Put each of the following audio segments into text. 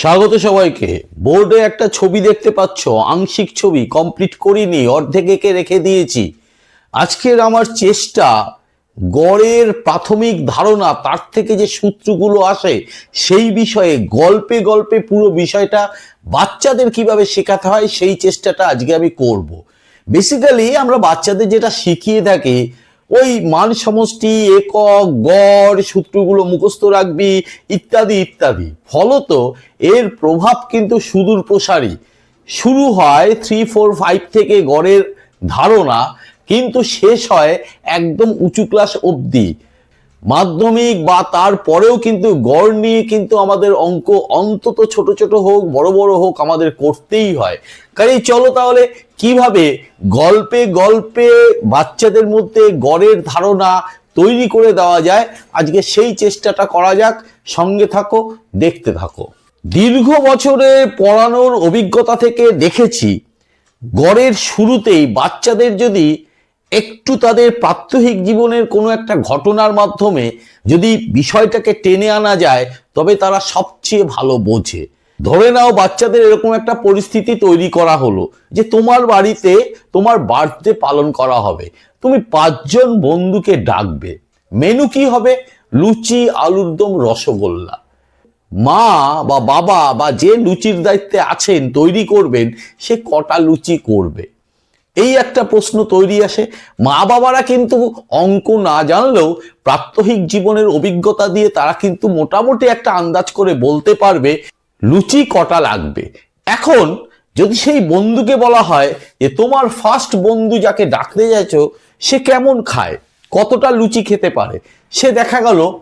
স্বাগত সবাইকে। বোর্ডে একটা ছবি দেখতে পাচ্ছ। আংশিক ছবি কমপ্লিট করিনি, অর্ধেক এঁকে রেখে দিয়েছি। আজকের আমার চেষ্টা, গড়ের প্রাথমিক ধারণা, তার থেকে যে সূত্রগুলো আসে, সেই বিষয়ে গল্পে গল্পে পুরো বিষয়টা বাচ্চাদের কীভাবে শেখাতে হয়, সেই চেষ্টাটা আজকে আমি করব। বেসিক্যালি আমরা বাচ্চাদের যেটা শিখিয়ে থাকি ওই মান সমষ্টি একক, গড়, সূত্রগুলো মুখস্থ রাখবি, ইত্যাদি ইত্যাদি। ফলত এর প্রভাব কিন্তু সুদূর প্রসারী। শুরু হয় থ্রি ফোর ফাইভ থেকে গড়ের ধারণা, কিন্তু শেষ হয় একদম উঁচু ক্লাস অবধি। মাধ্যমিক বা তারপরেও কিন্তু গড় নিয়ে কিন্তু আমাদের অঙ্ক অন্তত ছোট ছোট হোক, বড় বড় হোক আমাদের করতেই হয়। কাজে চলো তাহলে কীভাবে গল্পে গল্পে বাচ্চাদের মধ্যে গড়ের ধারণা তৈরি করে দেওয়া যায়, আজকে সেই চেষ্টাটা করা যাক। সঙ্গে থাকো, দেখতে থাকো। দীর্ঘ বছরে পড়ানোর অভিজ্ঞতা থেকে দেখেছি, গড়ের শুরুতেই বাচ্চাদের যদি একটু তাদের প্রাত্যহিক জীবনের কোনো একটা ঘটনার মাধ্যমে যদি বিষয়টাকে টেনে আনা যায়, তবে তারা সবচেয়ে ভালো বোঝে। ধরে নাও বাচ্চাদের এরকম একটা পরিস্থিতি তৈরি করা হলো যে তোমার বাড়িতে তোমার বার্থডে পালন করা হবে। তুমি পাঁচজন বন্ধুকে ডাকবে। মেনু কি হবে? লুচি, আলুর দম, রসগোল্লা। মা বা বাবা বা যে লুচির দায়িত্বে আছেন, তৈরি করবেন, সে কটা লুচি করবে। এই একটা প্রশ্ন তৈরি আসে। মা বাবারা কিন্তু অঙ্ক না জানলেও প্রাত্যহিক জীবনের অভিজ্ঞতা দিয়ে তারা কিন্তু মোটামুটি একটা আন্দাজ করে বলতে পারবে, লুচি কটা লাগবে। এখন যদি সেই বন্ধুকে বলা হয় যে, তোমার ফার্স্ট বন্ধু যাকে ডাকতে যাচ্ছ, সে কেমন খায়? কতটা লুচি খেতে পারে? সে দেখা গেল,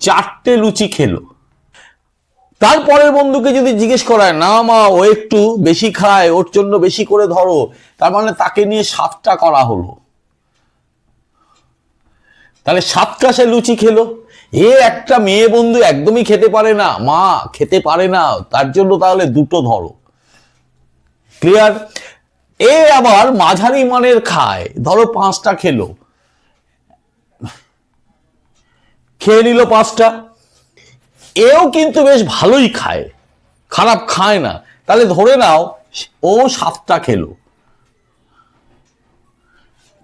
চারটে লুচি খেলো। তারপরের বন্ধুকে যদি জিজ্ঞেস করায়, না মা, ও একটু বেশি খায়, ওর জন্য বেশি করে ধরো। তার মানে তাকে নিয়ে সাতটা করা হলো। তাহলে সাতটা সে লুচি খেলো। এ একটা মেয়ে বন্ধু একদমই খেতে পারে না। মা, খেতে পারে না, তার জন্য তাহলে দুটো ধরো। ক্লিয়ার এ আবার মাঝারি মানের খায়। ধরো পাঁচটা খেলো। খেয়ে নিল পাঁচটা। এও কিন্তু বেশ ভালোই খায়। খারাপ খায় না। তাহলে ধরে নাও, ও সাতটা খেলো।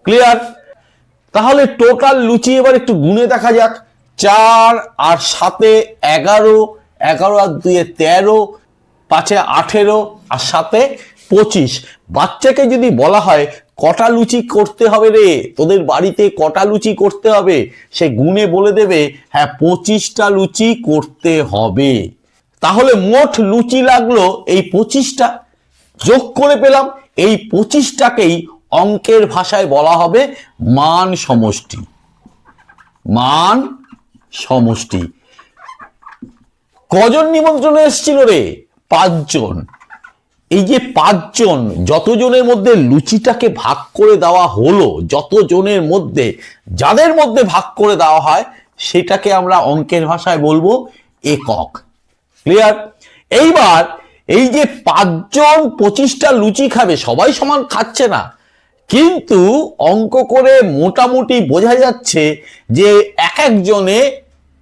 ক্লিয়ার তাহলে টোটাল লুচি এবার একটু গুনে দেখা যাক। চার আর সাতে এগারো এগারো আর দুয়ে তেরো, পাঁচে আঠেরো, আর সাতে পঁচিশ। বাচ্চাকে যদি বলা হয় কটা লুচি করতে হবে রে? তোদের বাড়িতে কটা লুচি করতে হবে? সে গুনে বলে দেবে হ্যাঁ পঁচিশটা লুচি করতে হবে। তাহলে মোট লুচি লাগল এই পঁচিশটা। যোগ করে পেলাম, এই পঁচিশটাকেই অঙ্কের ভাষায় বলা হবে মান সমষ্টি। মান সমষ্টি। কজন নিমন্ত্রণে এসেছিল রে? পাঁচজন। এই যে পাঁচজন, যতজনের মধ্যে লুচিটাকে ভাগ করে দেওয়া হলো, যতজনের মধ্যে, যাদের মধ্যে ভাগ করে দেওয়া হয়, সেটাকে আমরা অঙ্কের ভাষায় বলব একক। ক্লিয়ার এইবার এই যে পাঁচজন পঁচিশটা লুচি খাবে, সবাই সমান খাচ্ছে না। কিন্তু অঙ্ক করে মোটামুটি বোঝা যাচ্ছে যে এক একজনে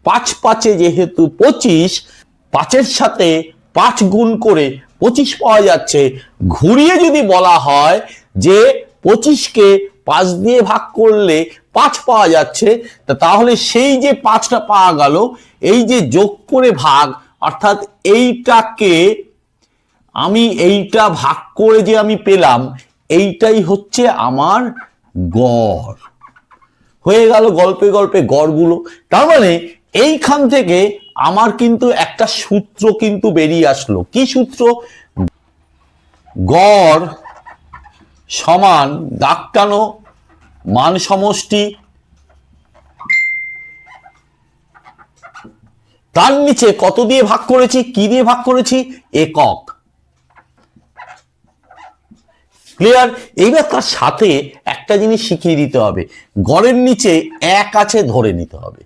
পাঁচ পাঁচে যেহেতু পঁচিশ, পাঁচের সাথে পাঁচ গুণ করে পঁচিশ পাওয়া যাচ্ছে। ঘুরিয়ে যদি বলা হয় যে পঁচিশকে পাঁচ দিয়ে ভাগ করলে পাঁচ পাওয়া যাচ্ছে, তা তাহলে সেই যে পাঁচটা পাওয়া গেল, এই যে যোগ করে ভাগ, অর্থাৎ এইটাকে আমি এইটা ভাগ করে যে আমি পেলাম, এইটাই হচ্ছে আমার গড়। হয়ে গেল গল্পে গল্পে গড়গুলো। তার মানে এইখান থেকে আমার কিন্তু একটা সূত্র কিন্তু বেরিয়ে আসলো। কি সূত্র? গড় সমান দাগটানো মান সমষ্টি তার নিচে কত দিয়ে ভাগ করেছি, কি দিয়ে ভাগ করেছি? একক। ক্লিয়ার এইবার তার সাথে একটা জিনিস শিখিয়ে দিতে হবে। গড়ের নিচে এক আছে, ধরে নিতে হবে।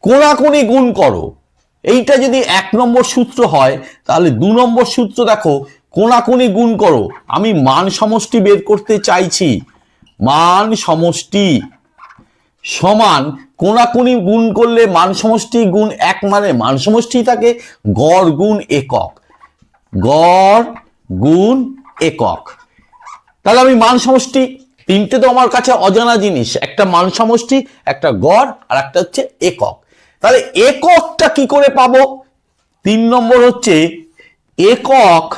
কোনাকুনি গুণ করো। এইটা যদি এক নম্বর সূত্র হয়, তাহলে দু নম্বর সূত্র দেখো কোনাকুনি গুণ করো। আমি মান সমষ্টি বের করতে চাইছি। মান সমষ্টি সমান কোনাকুনি গুণ করলে মান সমষ্টি গুণ এক মানে মান সমষ্টি থাকে গড় গুণ একক। গড় গুণ একক। তাহলে আমি মান সমষ্টি তিনটে তো আমার কাছে অজানা জিনিস। একটা মান সমষ্টি, একটা গড়, আর একটা হচ্ছে একক। তাহলে এককটা কি করে পাবো? তিন নম্বর হচ্ছে একক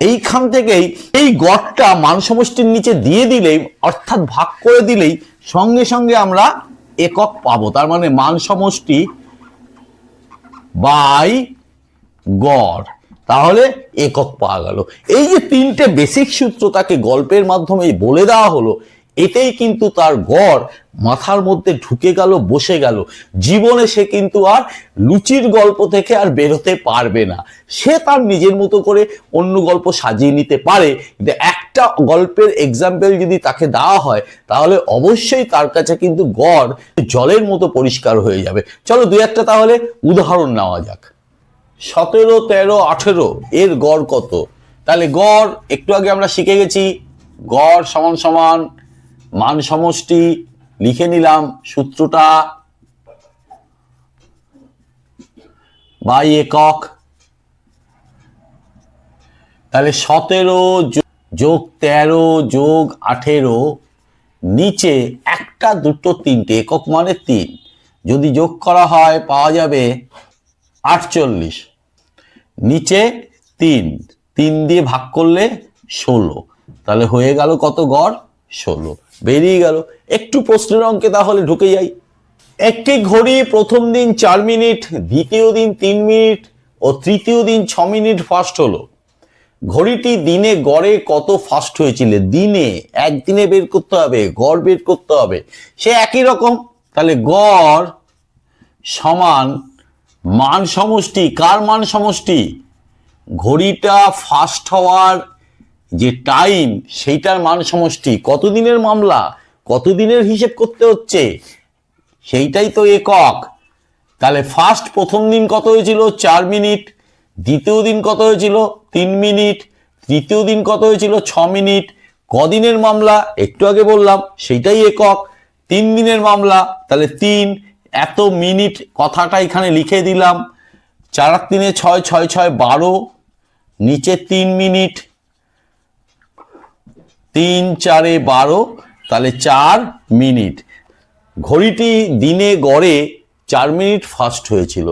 এইখান থেকেই এই গড়টা মান সমষ্টির নিচে দিয়ে দিলেই, অর্থাৎ ভাগ করে দিলেই সঙ্গে সঙ্গে আমরা একক পাবো। তার মানে মান সমষ্টি বাই গড়। তাহলে একক পাওয়া গেল। এই যে তিনটে বেসিক সূত্র তাকে গল্পের মাধ্যমে বলে দেওয়া হলো এতেই কিন্তু তার গড় মাথার মধ্যে ঢুকে গেল, বসে গেল। জীবনে সে কিন্তু আর লুচির গল্প থেকে আর বেরোতে পারবে না। সে তার নিজের মতো করে অন্য গল্প সাজিয়ে নিতে পারে, কিন্তু একটা গল্পের এক্সাম্পল যদি তাকে দেওয়া হয়, তাহলে অবশ্যই তার কাছে কিন্তু গড় জলের মতো পরিষ্কার হয়ে যাবে। চলো দু একটা তাহলে উদাহরণ নেওয়া যাক। সতেরো, তেরো, আঠেরো, এর গড় কত? তাহলে গড়, একটু আগে আমরা শিখে গেছি, গড় সমান সমান মান সমষ্টি লিখে নিলাম সূত্রটা। বাই একক। তাহলে সতেরো যোগ তেরো যোগ আঠেরো, নিচে একটা, দুটো, তিনটে, একক মানে তিন। যদি যোগ করা হয়, পাওয়া যাবে আটচল্লিশ। নিচে তিন। তিন দিয়ে ভাগ করলে ষোলো। তাহলে হয়ে গেল কত গড়? ষোলো। বেরিয়ে গেল। একটু প্রশ্নের অঙ্কে তাহলে ঢুকে যাই। একটি ঘড়ি প্রথম দিন চার মিনিট, দ্বিতীয় দিন তিন মিনিট ও তৃতীয় দিন ছ মিনিট ফাস্ট হলো। ঘড়িটি দিনে গড়ে কত ফাস্ট হয়েছিল? দিনে একদিনে বের করতে হবে, গড় বের করতে হবে। সে একই রকম। তাহলে গড় সমান মান সমষ্টি, কার মান সমষ্টি? ঘড়িটা ফাস্ট হওয়ার যে টাইম সেইটার মান সমষ্টি কতদিনের মামলা, কতদিনের হিসেব করতে হচ্ছে, সেইটাই তো একক। তাহলে ফার্স্ট প্রথম দিন কত হয়েছিল? চার মিনিট। দ্বিতীয় দিন কত হয়েছিল? তিন মিনিট। তৃতীয় দিন কত হয়েছিল? ছ মিনিট। কদিনের মামলা? একটু আগে বললাম, সেইটাই একক। তিন দিনের মামলা? তাহলে তিন। এত মিনিট কথাটা এখানে লিখে দিলাম। চার তিনে ছয় ছয় ছয়, বারো। নিচে তিন মিনিট। তিন, চারে বারো, তাহলে চার মিনিট। ঘড়িটি দিনে গড়ে চার মিনিট ফাস্ট হয়েছিল।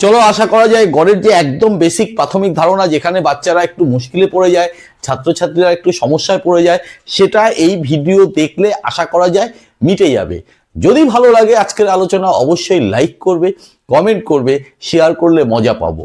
চলো, আশা করা যায় গড়ের যে একদম বেসিক প্রাথমিক ধারণা, যেখানে বাচ্চারা একটু মুশকিলে পড়ে যায়, ছাত্রছাত্রীরা একটু সমস্যায় পড়ে যায়, সেটা এই ভিডিও দেখলে আশা করা যায় মিটে যাবে। যদি ভালো লাগে আজকের আলোচনা, অবশ্যই লাইক করবে কমেন্ট করবে শেয়ার করলে মজা পাবো।